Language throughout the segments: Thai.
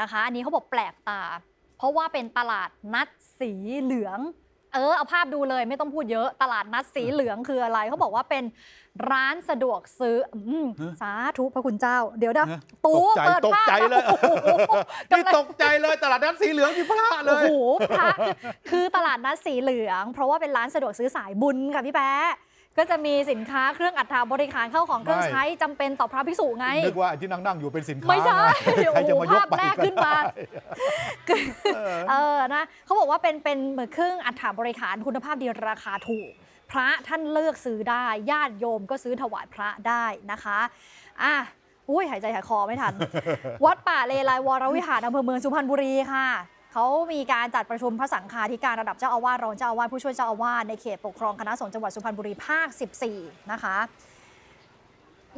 นะคะ อันนี้เขาบอกแปลกตา เพราะว่าเป็นตลาดนัดสีเหลือง เออ เอาภาพดูเลยไม่ต้องพูดเยอะตลาดนัดสีเหลืองคืออะไรเขาบอกว่าเป็นร้านสะดวกซื้ออืมฮะสาธุพระคุณเจ้า เดี๋ยวนะฮะตู้ตกใจเปิดตกภาพใจเลยโอ้โหนี่กำลัง ตกใจเลยตลาดนัดสีเหลืองมีพระเลโอ้ย โหพระคือตลาดนัดสีเหลือง เพราะว่าเป็นร้านสะดวกซื้อสายบุญค่ะพี่แป๊ะ ก็จะมีสินค้าเครื่องอัฐบริการเข้าของเครื่องไม่ใช้จำเป็นต่อพระภิกษุไงนึกว่าไอ้ที่นั่งนั่งๆอยู่เป็นสินค้าไม่ใช่ไงใครจะมายกโอ้โหภาพไปแรกขึ้นมาได้เออเออนะเขาบอกว่าเป็นเป็นเหมือนเครื่องอัฐบริการคุณภาพดีราคาถูก พระท่านเลือกซื้อได้ญาติโยมก็ซื้อถวายพระได้นะคะอะอุ้ยหายใจหายคอไม่ทัน วัดป่าเลไลวรวิหารอำเภอเมืองสุพรรณบุรีค่ะ เขามีการจัดประชุมพระสังฆาธิการระดับเจ้าอาวาสรองเจ้าอาวาสผู้ช่วยเจ้าอาวาสในเขตปกครองคณะสงฆ์จังหวัดสุพรรณบุรีภาค 14 นะคะ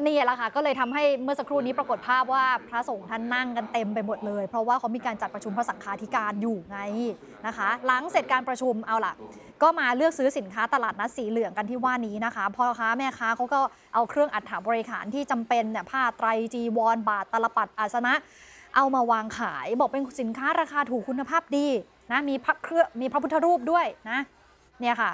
นี่แหละค่ะก็เลยทำให้เมื่อสักครู่นี้ปรากฏภาพว่าพระสงฆ์ท่านนั่งกันเต็มไปหมดเลย เพราะว่าเขามีการจัดประชุมพระสังฆาธิการอยู่ไงนะคะ หลังเสร็จการประชุมเอาล่ะ ก็มาเลือกซื้อสินค้าตลาดนัดสีเหลืองกันที่ว่านี้นะคะพ่อค้าแม่ค้าเขาก็เอาเครื่องอัฐบริขารที่จำเป็นเนี่ยผ้าไตรจีวร บาทตลปัดอาสนะ เอามาวางขายบอกเป็นสินค้าราคาถูกคุณภาพดีนะมีพระเครื่องมีพระพุทธรูปด้วยนะเนี่ยค่ะ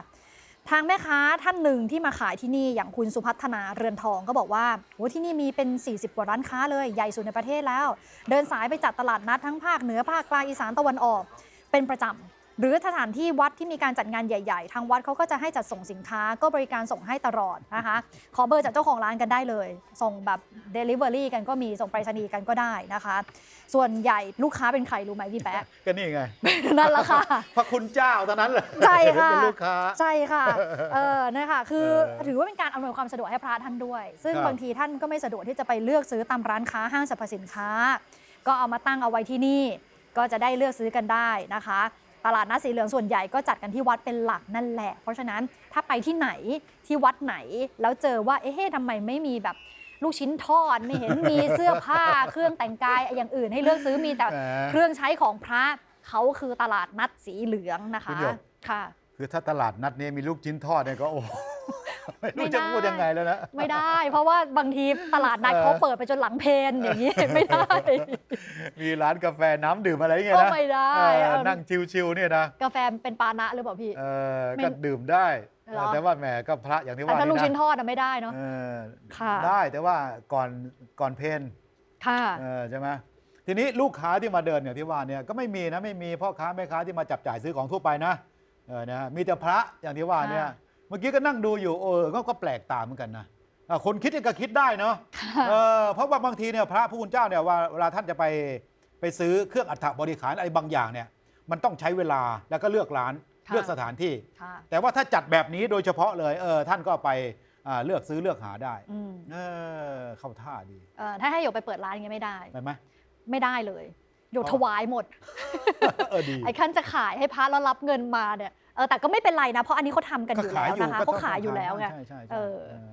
ทางแม่ค้าท่านหนึ่งที่มาขายที่นี่อย่างคุณสุพัฒนาเรือนทองก็บอกว่าโอ้ที่นี่มีเป็น 40 กว่าร้านค้าเลยใหญ่สุดในประเทศแล้ว เดินสายไปจัดตลาดนัดทั้งภาคเหนือภาคกลางอีสานตะวันออก เป็นประจำ หรือสถานที่วัดที่มีการจัดงานใหญ่ ๆ ทางวัดเขาก็จะให้จัดส่งสินค้าก็บริการส่งให้ตลอดนะคะ ขอเบอร์จากเจ้าของร้านกันได้เลย ส่งแบบ Delivery กันก็มีส่งไปรษณีย์กันก็ได้นะคะ ส่วนใหญ่ลูกค้าเป็นใครรู้ไหมพี่แป๊ะ ก็นี่ไง นั่นแหละค่ะ พระคุณเจ้าเท่านั้นแหละใช่ค่ะเป็นลูกค้าใช่ค่ะเออนะคะคือเออถือว่าเป็นการอำนวยความสะดวกให้พระท่านด้วย ซึ่งครับบางทีท่านก็ไม่สะดวกที่จะไปเลือกซื้อตามร้านค้าห้างสรรพสินค้า ก็เอามาตั้งเอาไว้ที่นี่ก็จะได้เลือกซื้อกันได้นะคะ ตลาดนัดสีเหลืองส่วนใหญ่ก็จัดกันที่วัดเป็นหลักนั่นแหละ เพราะฉะนั้นถ้าไปที่ไหนที่วัดไหนแล้วเจอว่าเอ๊ะทำไมไม่มีแบบลูกชิ้นทอดไม่เห็นมีเสื้อผ้า เครื่องแต่งกายอย่างอื่นให้เลือกซื้อมีแต่เครื่องใช้ของพระเขาคือตลาดนัดสีเหลืองนะคะ ค่ะ คือถ้าตลาดนัดนี้มีลูกชิ้นทอดเนี่ยก็โอ้ ไม่ไม่รู้ได้จะพูดยังไงแล้วนะ ไม่ได้ เพราะว่าบางทีตลาดนัดเออเขาเปิดไปจนหลังเพลนอย่างนี้ไม่ได้ มีร้านกาแฟน้ำดื่มอะไรอย่างเงี้ยก็นะไม่ได้เออเออนั่งชิวๆเนี่ยนะกาแฟเป็นปานะหรือเปล่าพี่เออไม่ก็ดื่มได้เหรอแต่ว่าแหมก็พระอย่างที่แต่ว่าถ้าลูกนี่ชิ้นนะทอดอะไม่ได้เนาะเออค่ะได้แต่ว่าก่อนก่อนเพนค่ะเออใช่ไหมทีนี้ลูกค้าที่มาเดินอย่างที่ว่าเนี่ยก็ไม่มีนะไม่มีพ่อค้าแม่ค้าที่มาจับจ่ายซื้อของทั่วไปนะเออนะมีแต่พระอย่างที่ว่าเนี่ยค่ะเมื่อกี้ก็นั่งดูอยู่เออก็ก็แปลกตาเหมือนกันนะอะคนคิดก็คิดได้เนาะค่ะเออเพราะว่าบางทีเนี่ยพระผู้คุณเจ้าเนี่ยว่าเวลาท่านจะไปไปซื้อเครื่องอัฐบริขารอะไรบางอย่างเนี่ย มันต้องใช้เวลาแล้วก็เลือกร้านค่ะ เลือกสถานที่ ค่ะแต่ว่าถ้าจัดแบบนี้โดยเฉพาะเลยเออท่านก็ไปอ่าเลือกซื้อเลือกหาได้อืมเออเข้าท่าดีเอ่อถ้าให้หยกไปเปิดร้านอย่างเงี้ยไม่ได้ ได้ไหม ไม่ได้เลยหยกอ๋อ ถวายหมด เออดี ไอ้ขั้นจะขายให้พระแล้วรับเงินมาเนี่ย เออแต่ก็ไม่เป็นไรนะ เพราะอันนี้เขาทำกันอยู่แล้วนะคะก็เขาขายอยู่แล้วไงใช่ใช่ใช่เออ เออ